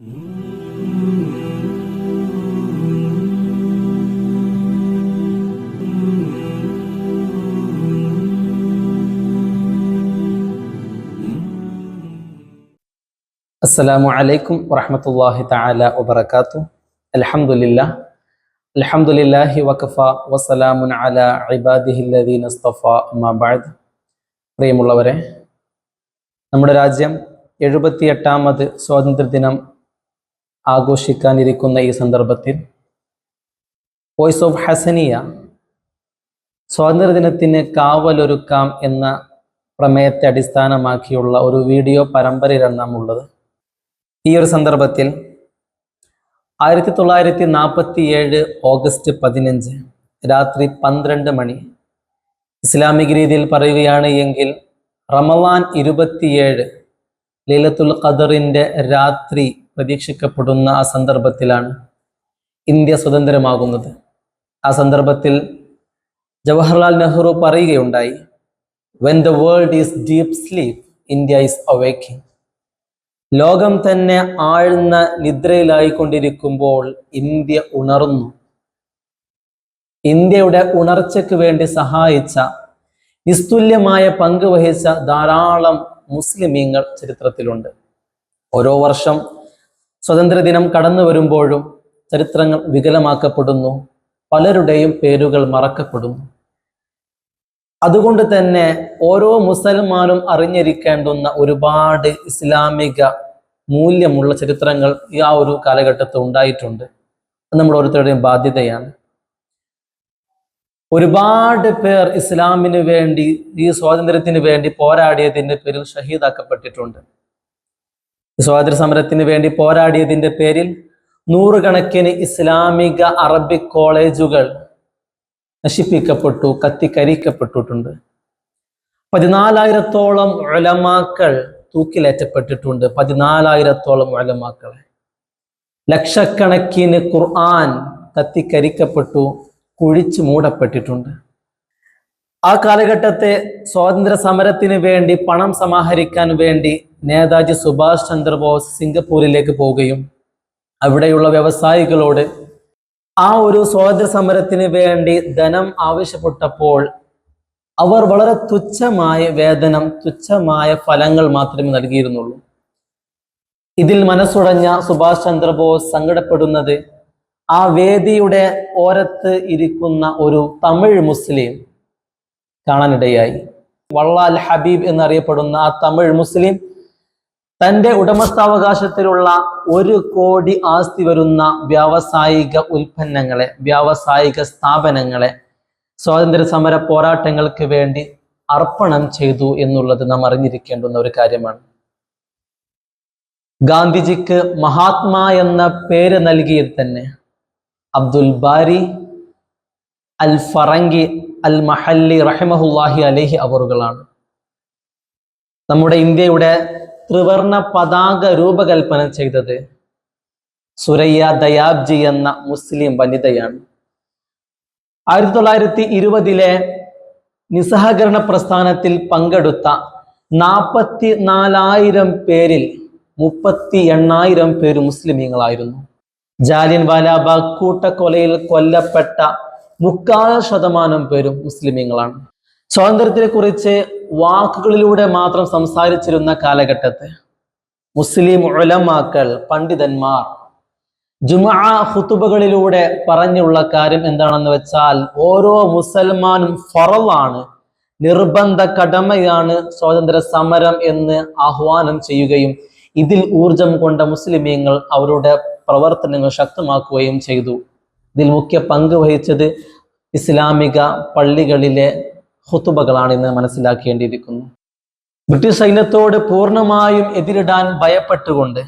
അസ്സലാമു അലൈക്കും വറഹ്മത്തുള്ളാഹി തആല വബറകാതുഹു. അൽഹംദുലില്ലാ അൽഹംദുലില്ലാഹി വഖഫ വസലാമുൻ അലാ ഇബാദിഹി അല്ലദീന ഇസ്തഫ അമ്മാ ബഅദ്. പ്രിയമുള്ളവരെ നമ്മുടെ രാജ്യം എഴുപത്തിയെട്ടാമത് സ്വാതന്ത്ര്യദിനം ആഘോഷിക്കാനിരിക്കുന്ന ഈ സന്ദർഭത്തിൽ വോയിസ് ഓഫ് ഹസനിയ സ്വാതന്ത്ര്യദിനത്തിന് കാവലൊരുക്കാം എന്ന പ്രമേയത്തെ അടിസ്ഥാനമാക്കിയുള്ള ഒരു വീഡിയോ പരമ്പരയിലാണ് നാം ഉള്ളത് ഈ ഒരു സന്ദർഭത്തിൽ ആയിരത്തി തൊള്ളായിരത്തി നാൽപ്പത്തി ഏഴ് ഓഗസ്റ്റ് പതിനഞ്ച് രാത്രി പന്ത്രണ്ട് മണി ഇസ്ലാമിക രീതിയിൽ പറയുകയാണ് എങ്കിൽ റമവാൻ ഇരുപത്തിയേഴ് ലീലത്തുൽ ഖദറിന്റെ രാത്രി പ്രതീക്ഷിക്കപ്പെടുന്ന ആ സന്ദർഭത്തിലാണ് ഇന്ത്യ സ്വതന്ത്രമാകുന്നത്. ആ സന്ദർഭത്തിൽ ജവഹർലാൽ നെഹ്റു പറയുകയുണ്ടായി when the world is deep sleep India is awakening ലോകം തന്നെ ആഴ്ന്ന നിദ്രയിലായിക്കൊണ്ടിരിക്കുമ്പോൾ ഇന്ത്യ ഉണർന്നു. ഇന്ത്യയുടെ ഉണർച്ചയ്ക്ക് വേണ്ടി സഹായിച്ച നിസ്തുല്യമായ പങ്ക് വഹിച്ച ധാരാളം മുസ്ലിമീങ്ങൾ ചരിത്രത്തിലുണ്ട്. ഓരോ വർഷം സ്വതന്ത്രദിനം കടന്നു വരുമ്പോഴും ചരിത്രങ്ങൾ വികലമാക്കപ്പെടുന്നു. പലരുടെയും പേരുകൾ മറക്കപ്പെടുന്നു. അതുകൊണ്ട് തന്നെ ഓരോ മുസൽമാനും അറിഞ്ഞിരിക്കേണ്ടുന്ന ഒരുപാട് ഇസ്ലാമിക മൂല്യമുള്ള ചരിത്രങ്ങൾ ഈ ആ ഒരു കാലഘട്ടത്തിൽ ഉണ്ടായിട്ടുണ്ട്. അത് നമ്മൾ ഓരോരുത്തരുടെയും ബാധ്യതയാണ്. ഒരുപാട് പേർ ഇസ്ലാമിന് വേണ്ടി ഈ സ്വാതന്ത്ര്യത്തിന് വേണ്ടി പോരാടിയതിന്റെ പേരിൽ ഷഹീദാക്കപ്പെട്ടിട്ടുണ്ട്. സ്വാതന്ത്ര്യ സമരത്തിന് വേണ്ടി പോരാടിയതിന്റെ പേരിൽ നൂറുകണക്കിന് ഇസ്ലാമിക അറബിക് കോളേജുകൾ നശിപ്പിക്കപ്പെട്ടു കത്തിക്കരിക്കപ്പെട്ടിട്ടുണ്ട്. പതിനാലായിരത്തോളം ഒലമാക്കൾ തൂക്കിലേറ്റപ്പെട്ടിട്ടുണ്ട് പതിനാലായിരത്തോളം ഒലമാക്കളെ ലക്ഷക്കണക്കിന് ഖുർആൻ കത്തിക്കരിക്കപ്പെട്ടു കുഴിച്ചു മൂടപ്പെട്ടിട്ടുണ്ട്. ആ കാലഘട്ടത്തെ സ്വാതന്ത്ര്യ സമരത്തിന് വേണ്ടി പണം സമാഹരിക്കാൻ വേണ്ടി നേതാജി സുഭാഷ് ചന്ദ്രബോസ് സിംഗപ്പൂരിലേക്ക് പോവുകയും അവിടെയുള്ള വ്യവസായികളോട് ആ ഒരു സ്വാതന്ത്ര്യ സമരത്തിന് വേണ്ടി ധനം ആവശ്യപ്പെട്ടപ്പോൾ അവർ വളരെ തുച്ഛമായ വേതനം തുച്ഛമായ ഫലങ്ങൾ മാത്രമേ നൽകിയിരുന്നുള്ളൂ. ഇതിൽ മനസ്സുടഞ്ഞ സുഭാഷ് ചന്ദ്രബോസ് സങ്കടപ്പെടുന്നത് ആ വേദിയുടെ ഓരത്ത് ഇരിക്കുന്ന ഒരു തമിഴ് മുസ്ലിം കാണാനിടയായി. വള്ളാൽ ഹബീബ് എന്നറിയപ്പെടുന്ന ആ തമിഴ് മുസ്ലിം തന്റെ ഉടമസ്ഥാവകാശത്തിലുള്ള ഒരു കോടി ആസ്തി വരുന്ന വ്യാവസായിക ഉൽപ്പന്നങ്ങളെ വ്യാവസായിക സ്ഥാപനങ്ങളെ സ്വാതന്ത്ര്യ സമര പോരാട്ടങ്ങൾക്ക് വേണ്ടി അർപ്പണം ചെയ്തു എന്നുള്ളത് നാം അറിഞ്ഞിരിക്കേണ്ടുന്ന ഒരു കാര്യമാണ്. ഗാന്ധിജിക്ക് മഹാത്മാ എന്ന പേര് നൽകിയത് തന്നെ അബ്ദുൽ ബാരി അൽ ഫറങ്കി അൽ മഹല്ലി റഹിമഹുല്ലാഹി അലഹി അവറുകളാണ് നമ്മുടെ ഇന്ത്യയുടെ ത്രിവർണ പതാക രൂപകൽപ്പന ചെയ്തത് സുരയ്യ ദയാബ്ജി എന്ന മുസ്ലിം വനിതയാണ്. ആയിരത്തി തൊള്ളായിരത്തി ഇരുപതിലെ നിസ്സഹകരണ പ്രസ്ഥാനത്തിൽ പങ്കെടുത്ത നാൽപ്പത്തി നാലായിരം പേരിൽ മുപ്പത്തി എണ്ണായിരം പേര് മുസ്ലിമീങ്ങളായിരുന്നു. ജാലിയൻ വാലാബാഗ് കൂട്ടക്കൊലയിൽ കൊല്ലപ്പെട്ട മുക്കാൽ ശതമാനം പേരും മുസ്ലിമീങ്ങളാണ്. സ്വാതന്ത്ര്യത്തെ കുറിച്ച് വാക്കുകളിലൂടെ മാത്രം സംസാരിച്ചിരുന്ന കാലഘട്ടത്തെ മുസ്ലിം ഉലമാക്കൾ പണ്ഡിതന്മാർ ജുമാ ഹുത്തുബകളിലൂടെ പറഞ്ഞുള്ള കാര്യം എന്താണെന്ന് വെച്ചാൽ ഓരോ മുസൽമാനും ഫറവാണ് നിർബന്ധ കടമയാണ് സ്വാതന്ത്ര്യ സമരം എന്ന് ആഹ്വാനം ചെയ്യുകയും ഇതിൽ ഊർജം കൊണ്ട മുസ്ലിമീങ്ങൾ അവരുടെ പ്രവർത്തനങ്ങൾ ശക്തമാക്കുകയും ചെയ്തു. ഇതിൽ മുഖ്യ പങ്ക് വഹിച്ചത് ഇസ്ലാമിക പള്ളികളിലെ ഹുത്തുബകളാണെന്ന് മനസ്സിലാക്കേണ്ടിയിരിക്കുന്നു. ബ്രിട്ടീഷ് സൈന്യത്തോട് പൂർണമായും എതിരിടാൻ ഭയപ്പെട്ടുകൊണ്ട്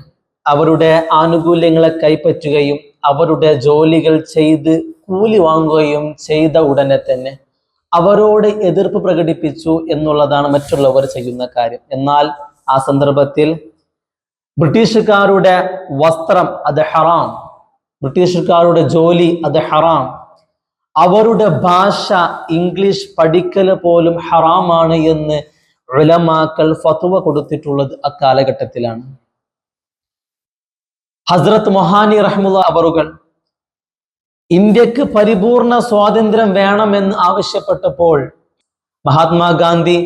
അവരുടെ ആനുകൂല്യങ്ങളെ കൈപ്പറ്റുകയും അവരുടെ ജോലികൾ ചെയ്ത് കൂലി വാങ്ങുകയും ചെയ്ത ഉടനെ തന്നെ അവരോട് എതിർപ്പ് പ്രകടിപ്പിച്ചു എന്നുള്ളതാണ് മറ്റുള്ളവർ ചെയ്യുന്ന കാര്യം. എന്നാൽ ആ സന്ദർഭത്തിൽ ബ്രിട്ടീഷുകാരുടെ വസ്ത്രം അത് ഹറാം ബ്രിട്ടീഷുകാരുടെ ജോലി അത് ഹറാം. അവരുടെ ഭാഷ ഇംഗ്ലീഷ് പഠിക്കൽ പോലും ഹറാമാണ് എന്ന് ഉലമാക്കൾ ഫത്തുവ കൊടുത്തിട്ടുള്ളത് അക്കാലഘട്ടത്തിലാണ്. ഹസ്രത്ത് മൊഹാനി റഹ്മുള്ള അവറുകൾ ഇന്ത്യയ്ക്ക് പരിപൂർണ സ്വാതന്ത്ര്യം വേണമെന്ന് ആവശ്യപ്പെട്ടപ്പോൾ മഹാത്മാഗാന്ധി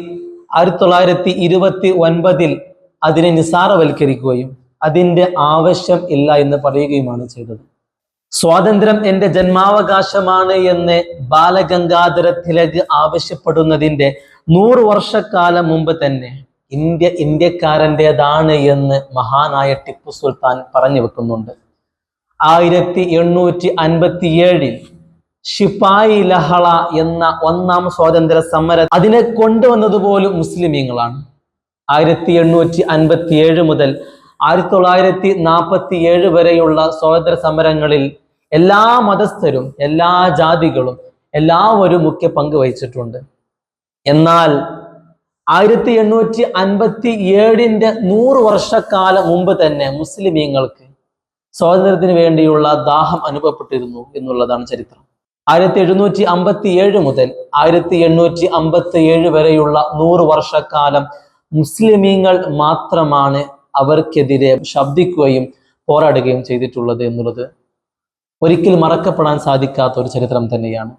ആയിരത്തി തൊള്ളായിരത്തി ഇരുപത്തി ഒൻപതിൽ അതിനെ നിസാരവൽക്കരിക്കുകയും അതിന്റെ ആവശ്യം ഇല്ല എന്ന് പറയുകയുമാണ് ചെയ്തത്. സ്വാതന്ത്ര്യം എന്റെ ജന്മാവകാശമാണ് എന്ന് ബാലഗംഗാധര തിലക് ആവശ്യപ്പെടുന്നതിന്റെ നൂറ് വർഷക്കാലം മുമ്പ് തന്നെ ഇന്ത്യ ഇന്ത്യക്കാരന്റെതാണ് എന്ന് മഹാനായ ടിപ്പു സുൽത്താൻ പറഞ്ഞു വെക്കുന്നുണ്ട്. ആയിരത്തി എണ്ണൂറ്റി അൻപത്തി ഏഴിൽ ഷിപ്പായി ലഹള എന്ന ഒന്നാം സ്വാതന്ത്ര്യ സമര അതിനെ കൊണ്ടുവന്നത് പോലും മുസ്ലിമീങ്ങളാണ്. ആയിരത്തി എണ്ണൂറ്റി അൻപത്തി ഏഴ് മുതൽ ആയിരത്തി തൊള്ളായിരത്തി നാൽപ്പത്തി ഏഴ് വരെയുള്ള സ്വാതന്ത്ര്യ സമരങ്ങളിൽ എല്ലാ മതസ്ഥരും എല്ലാ ജാതികളും എല്ലാവരും മുഖ്യ പങ്ക് വഹിച്ചിട്ടുണ്ട്. എന്നാൽ ആയിരത്തി എണ്ണൂറ്റി അൻപത്തി ഏഴിന്റെ നൂറ് വർഷക്കാലം മുമ്പ് തന്നെ മുസ്ലിമീങ്ങൾക്ക് സ്വാതന്ത്ര്യത്തിന് വേണ്ടിയുള്ള ദാഹം അനുഭവപ്പെട്ടിരുന്നു എന്നുള്ളതാണ് ചരിത്രം. ആയിരത്തി എഴുന്നൂറ്റി അമ്പത്തി ഏഴ് മുതൽ ആയിരത്തി എണ്ണൂറ്റി അമ്പത്തി ഏഴ് വരെയുള്ള നൂറ് വർഷക്കാലം മുസ്ലിമീങ്ങൾ മാത്രമാണ് അവർക്കെതിരെ ശബ്ദിക്കുകയും പോരാടുകയും ചെയ്തിട്ടുള്ളത് എന്നുള്ളത് ഒരിക്കൽ മറക്കപ്പെടാൻ സാധിക്കാത്ത ഒരു ചരിത്രം തന്നെയാണ്.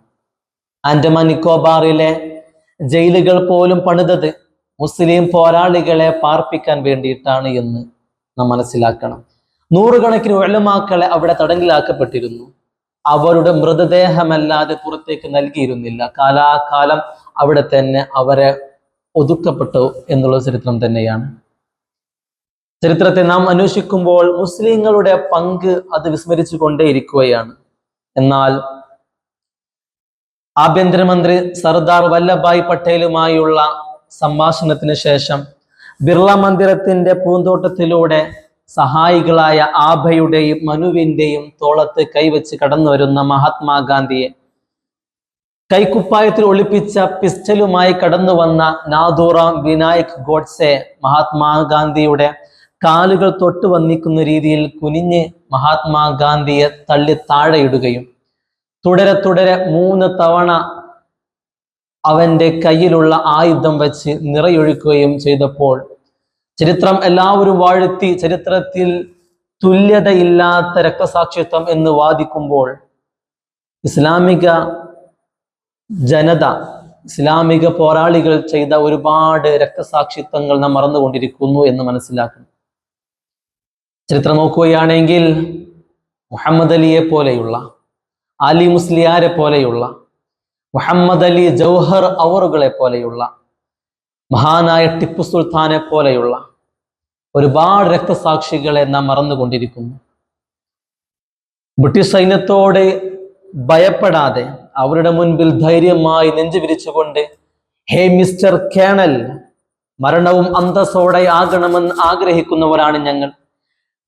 ആൻഡമാൻ നിക്കോബാറിലെ ജയിലുകൾ പോലും പണിതത് മുസ്ലിം പോരാളികളെ പാർപ്പിക്കാൻ വേണ്ടിയിട്ടാണ് എന്ന് നാം മനസ്സിലാക്കണം. നൂറുകണക്കിന് വെള്ളമാക്കളെ അവിടെ തടങ്കിലാക്കപ്പെട്ടിരുന്നു. അവരുടെ മൃതദേഹമല്ലാതെ പുറത്തേക്ക് നൽകിയിരുന്നില്ല. കാലാകാലം അവിടെ തന്നെ അവരെ ഒതുക്കപ്പെട്ടു എന്നുള്ള ചരിത്രം തന്നെയാണ്. ചരിത്രത്തെ നാം അന്വേഷിക്കുമ്പോൾ മുസ്ലിങ്ങളുടെ പങ്ക് അത് വിസ്മരിച്ചു കൊണ്ടേയിരിക്കുകയാണ് എന്നാൽ ആഭ്യന്തരമന്ത്രി സർദാർ വല്ലഭായ് പട്ടേലുമായുള്ള സംഭാഷണത്തിന് ശേഷം ബിർള മന്ദിരത്തിന്റെ പൂന്തോട്ടത്തിലൂടെ സഹായികളായ ആഭയുടെയും മനുവിന്റെയും തോളത്ത് കൈവച്ച് കടന്നു വരുന്ന മഹാത്മാഗാന്ധിയെ കൈക്കുപ്പായത്തിൽ ഒളിപ്പിച്ച പിസ്റ്റലുമായി കടന്നു വന്ന നാദൂറാം വിനായക് ഗോഡ്സെ മഹാത്മാഗാന്ധിയുടെ കാലുകൾ തൊട്ട് വന്നിക്കുന്ന രീതിയിൽ കുനിഞ്ഞ് മഹാത്മാഗാന്ധിയെ തള്ളി താഴെയിടുകയും തുടരെ തുടരെ മൂന്ന് തവണ അവന്റെ കയ്യിലുള്ള ആയുധം വെച്ച് നിറയൊഴിക്കുകയും ചെയ്തപ്പോൾ ചരിത്രം എല്ലാവരും വാഴ്ത്തി ചരിത്രത്തിൽ തുല്യതയില്ലാത്ത രക്തസാക്ഷിത്വം എന്ന് വാദിക്കുമ്പോൾ ഇസ്ലാമിക ജനത ഇസ്ലാമിക പോരാളികൾ ചെയ്ത ഒരുപാട് രക്തസാക്ഷിത്വങ്ങൾ നാം മറന്നുകൊണ്ടിരിക്കുന്നു എന്ന് മനസ്സിലാക്കണം ചരിത്രം നോക്കുകയാണെങ്കിൽ മുഹമ്മദ് അലിയെ പോലെയുള്ള അലി മുസ്ലിയാരെ പോലെയുള്ള മുഹമ്മദ് അലി ജൗഹർ അവറുകളെ പോലെയുള്ള മഹാനായ ടിപ്പു സുൽത്താനെ പോലെയുള്ള ഒരുപാട് രക്തസാക്ഷികളെ നാം മറന്നുകൊണ്ടിരിക്കുന്നു. ബ്രിട്ടീഷ് സൈന്യത്തോട് ഭയപ്പെടാതെ അവരുടെ മുൻപിൽ ധൈര്യമായി നെഞ്ചു വിരിച്ചുകൊണ്ട് ഹേ മിസ്റ്റർ കേണൽ മരണവും അന്തസ്സോടെ ആകണമെന്ന് ആഗ്രഹിക്കുന്നവരാണ് ഞങ്ങൾ.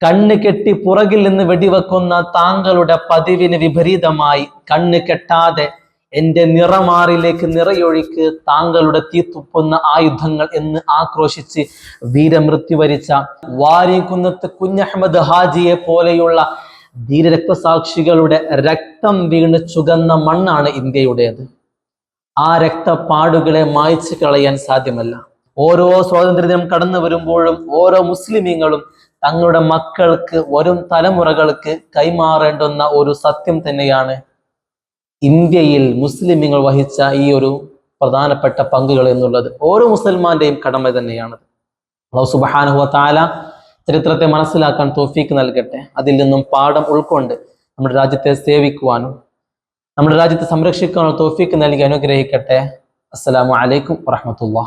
കണ്ണ് കെട്ടി പുറകിൽ നിന്ന് വെടിവെക്കുന്ന താങ്കളുടെ പതിവിന് വിപരീതമായി കണ്ണ് കെട്ടാതെ എന്റെ നിറമാറിലേക്ക് നിറയൊഴിക്ക് താങ്കളുടെ തീത്തുപ്പുന്ന ആയുധങ്ങൾ എന്ന് ആക്രോശിച്ച് വീരമൃത്യു വരിച്ച വാരികുന്നത്ത് കുഞ്ഞഹമ്മദ് ഹാജിയെ പോലെയുള്ള ധീരരക്തസാക്ഷികളുടെ രക്തം വീണ് ചുകന്ന മണ്ണാണ് ഇന്ത്യയുടേത്. ആ രക്തപ്പാടുകളെ മായ്ച്ചു കളയാൻ സാധ്യമല്ല. ഓരോ സ്വാതന്ത്ര്യദിനം കടന്നു വരുമ്പോഴും ഓരോ മുസ്ലിമീങ്ങളും തങ്ങളുടെ മക്കൾക്ക് വരും തലമുറകൾക്ക് കൈമാറേണ്ടുന്ന ഒരു സത്യം തന്നെയാണ് ഇന്ത്യയിൽ മുസ്ലിമീങ്ങൾ വഹിച്ച ഈ ഒരു പ്രധാനപ്പെട്ട പങ്കുകൾ എന്നുള്ളത്. ഓരോ മുസൽമാന്റെയും കടമ തന്നെയാണ് അള്ളാഹു സുബാനുഹ താല ചരിത്രത്തെ മനസ്സിലാക്കാൻ തോഫീക്ക് നൽകട്ടെ. അതിൽ നിന്നും പാഠം ഉൾക്കൊണ്ട് നമ്മുടെ രാജ്യത്തെ സേവിക്കുവാനും നമ്മുടെ രാജ്യത്തെ സംരക്ഷിക്കാനുള്ള തോഫീക്ക് നൽകി അനുഗ്രഹിക്കട്ടെ. അസ്സലാമു അലൈക്കും വറഹമത്തുള്ള